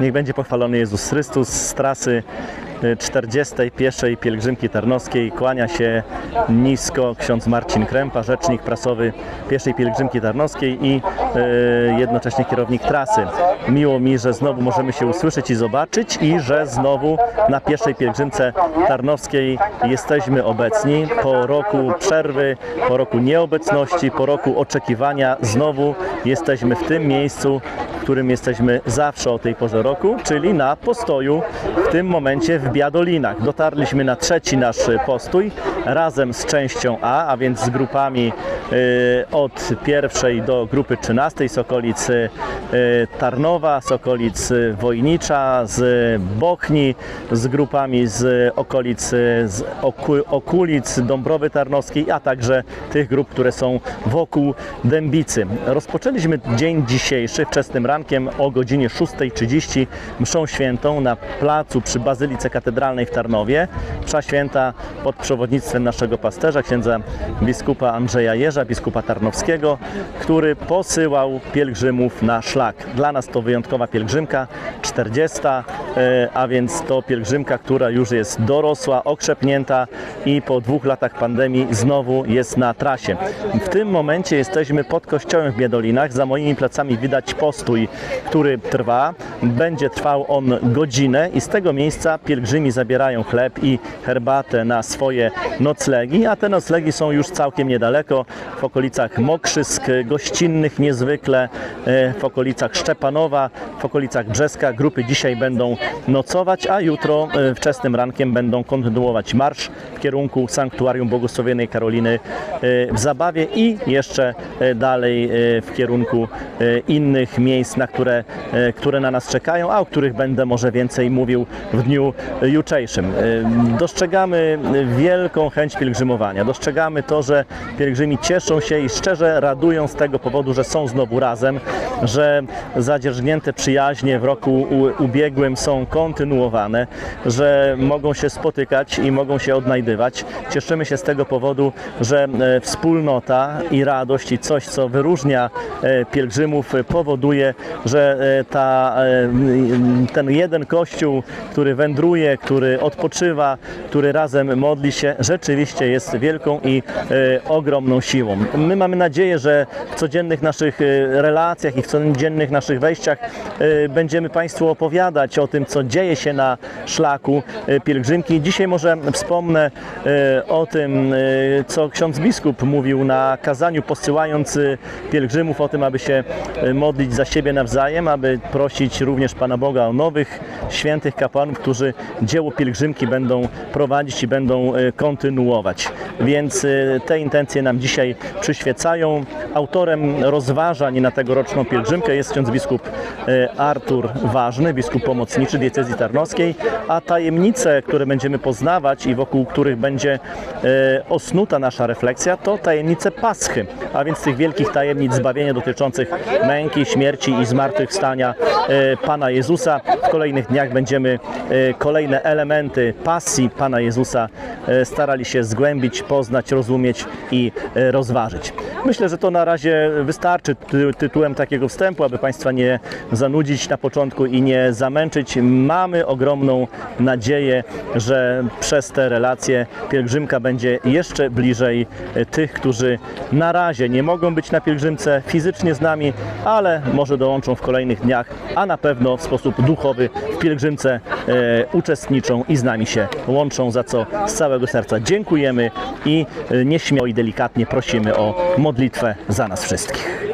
Niech będzie pochwalony Jezus Chrystus z trasy y, 41. pielgrzymki tarnowskiej. Kłania się nisko ksiądz Marcin Krępa, rzecznik prasowy pierwszej pielgrzymki tarnowskiej i y, jednocześnie kierownik trasy. Miło mi, że znowu możemy się usłyszeć i zobaczyć i że znowu na pierwszej pielgrzymce tarnowskiej jesteśmy obecni po roku przerwy, po roku nieobecności, po roku oczekiwania. Znowu jesteśmy w tym miejscu, którym jesteśmy zawsze o tej porze roku, czyli na postoju w tym momencie w Biadolinach. Dotarliśmy na trzeci nasz postój razem z częścią A, a więc z grupami od pierwszej do grupy 13 z okolic y, Tarnowa, z okolic Wojnicza, z Bochni, z grupami z okolic y, z oku, okulic Dąbrowy Tarnowskiej, a także tych grup, które są wokół Dębicy. Rozpoczęliśmy dzień dzisiejszy wczesnym rankiem o godzinie 6.30 mszą świętą na placu przy Bazylice Katedralnej w Tarnowie. Msza święta pod przewodnictwem naszego pasterza, księdza biskupa Andrzeja Jerza, biskupa Tarnowskiego, który posyłał pielgrzymów na szlak. Dla nas to wyjątkowa pielgrzymka, 40, e, a więc to pielgrzymka, która już jest dorosła, okrzepnięta i po dwóch latach pandemii znowu jest na trasie. W tym momencie jesteśmy pod kościołem w Biedolinach. Za moimi plecami widać postój, który trwa. Będzie trwał on godzinę i z tego miejsca pielgrzymi zabierają chleb i herbatę na swoje noclegi, a te noclegi są już całkiem niedaleko, w okolicach Mokrzysk, gościnnych niezwykle, e, w okolicach Szczepanowa, w okolicach Brzeska. Grupy dzisiaj będą nocować, a jutro e, wczesnym rankiem będą kontynuować marsz w kierunku Sanktuarium Błogosławionej Karoliny e, w Zabawie i jeszcze dalej w kierunku innych miejsc, na które, które na nas czekają, a o których będę może więcej mówił w dniu jutrzejszym. Dostrzegamy wielką chęć pielgrzymowania. Dostrzegamy to, że pielgrzymi cieszą się i szczerze radują z tego powodu, że są znowu razem, że zadzierżnięte przyjaźnie w roku ubiegłym są kontynuowane, że mogą się spotykać i mogą się odnajdywać. Cieszymy się z tego powodu, że e, wspólnota i radość i coś, co wyróżnia e, pielgrzymów, powoduje, że e, ta, ten jeden kościół, który wędruje, który odpoczywa, który razem modli się, rzeczywiście jest wielką i ogromną siłą. My mamy nadzieję, że w codziennych naszych e, relacjach i w codziennych naszych wejściach e, będziemy Państwu opowiadać o tym, co dzieje się na szlaku e, pielgrzymki. Dzisiaj może wspomnę o tym, co ksiądz biskup mówił na kazaniu, posyłając pielgrzymów o tym, aby się modlić za siebie nawzajem, aby prosić również Pana Boga o nowych świętych kapłanów, którzy dzieło pielgrzymki będą prowadzić i będą kontynuować. Więc te intencje nam dzisiaj przyświecają. Autorem rozważań na tegoroczną pielgrzymkę jest ksiądz biskup e, Artur Ważny, biskup pomocniczy diecezji tarnowskiej, a tajemnice, które będziemy poznawać i wokół których będzie e, osnuta nasza refleksja, to tajemnice Paschy, a więc tych wielkich tajemnic zbawienia dotyczących męki, śmierci i zmartwychwstania e, Pana Jezusa. W kolejnych dniach będziemy kolejne elementy pasji Pana Jezusa starali się zgłębić, poznać, rozumieć i e, rozważyć. Myślę, że to na razie wystarczy ty, tytułem takiego wstępu, aby Państwa nie zanudzić na początku i nie zamęczyć. Mamy ogromną nadzieję, że przez te relacje pielgrzymka będzie jeszcze bliżej e, tych, którzy na razie nie mogą być na pielgrzymce fizycznie z nami, ale może dołączą w kolejnych dniach, a na pewno w sposób duchowy w pielgrzymce e, uczestniczą i z nami się łączą, za co z całego serca dziękujemy i e, nieśmiało i delikatnie prosimy o modlitwę za nas wszystkich.